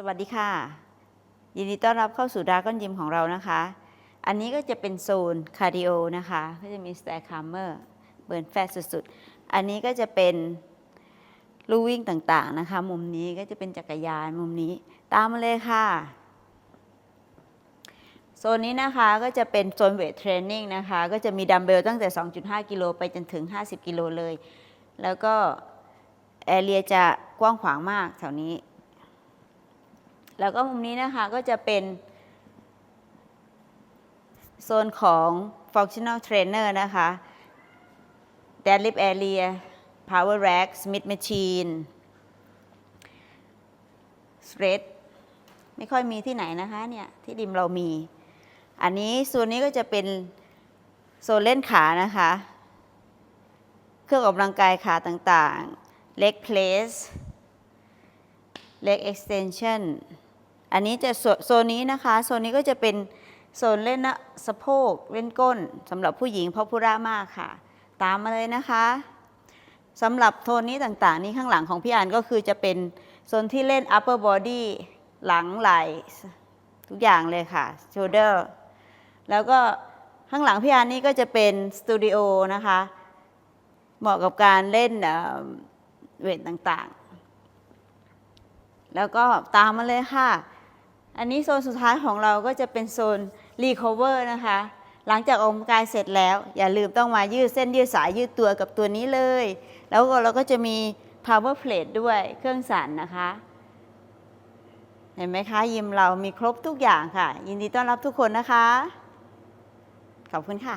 สวัสดีค่ะ ยินดีต้อนรับเข้าสู่ดาร์กอนยิมของเรานะคะ อันนี้ก็จะเป็นโซนคาร์ดิโอนะคะ ก็จะมีสแตร์คาร์เมอร์เบิร์นแฟตสุดๆ อันนี้ก็จะเป็นลู่วิ่งต่างๆนะคะ มุมนี้ก็จะเป็นจักรยานมุมนี้ตามมาเลยค่ะ โซนนี้นะคะก็จะเป็นโซนเวทเทรนนิ่งนะคะ ก็จะมีดัมเบลตั้งแต่ 2.5 กิโลไปจนถึง 50 กิโลเลย แล้วก็แอเรียจะกว้างขวางมากแถวนี้ แล้วก็มุมนี้นะคะก็จะเป็น โซนของ functional trainer นะคะ deadlift area power rack smith machine stretch ไม่ค่อยมีที่ไหนนะคะเนี่ยที่ริมเรามี อันนี้โซนนี้ก็จะเป็นโซนเล่นขานะคะ เครื่องออกกำลังกายขาต่างๆ leg press leg extension อันนี้จะโซนนี้นะคะ โซนนี้ก็จะเป็นโซนเล่นนะสะโพกเล่นก้นสำหรับผู้หญิงเพราะพุรามากค่ะ ตามมาเลยนะคะสำหรับโทนนี้ต่างๆ นี้ข้างหลังของพี่อันก็คือจะเป็นโซนที่เล่น upper body หลังไหล่ทุกอย่างเลยค่ะ shoulder แล้วก็ข้างหลังพี่อันนี่ก็จะเป็นสตูดิโอนะคะ เหมาะกับการเล่นเวทต่างๆ แล้วก็ตามมาเลยค่ะ อันนี้โซนสุดท้ายของเราก็จะเป็นโซนรีคอเวอร์นะคะ หลังจากออกกำลังกายเสร็จแล้ว อย่าลืมต้องมายืดเส้นยืดสายยืดตัวกับตัวนี้เลย แล้วก็เราก็จะมี power plate ด้วยเครื่องสั่นนะคะ เห็นไหมคะ ยิมเรามีครบทุกอย่างค่ะ ยินดีต้อนรับทุกคนนะคะ ขอบคุณค่ะ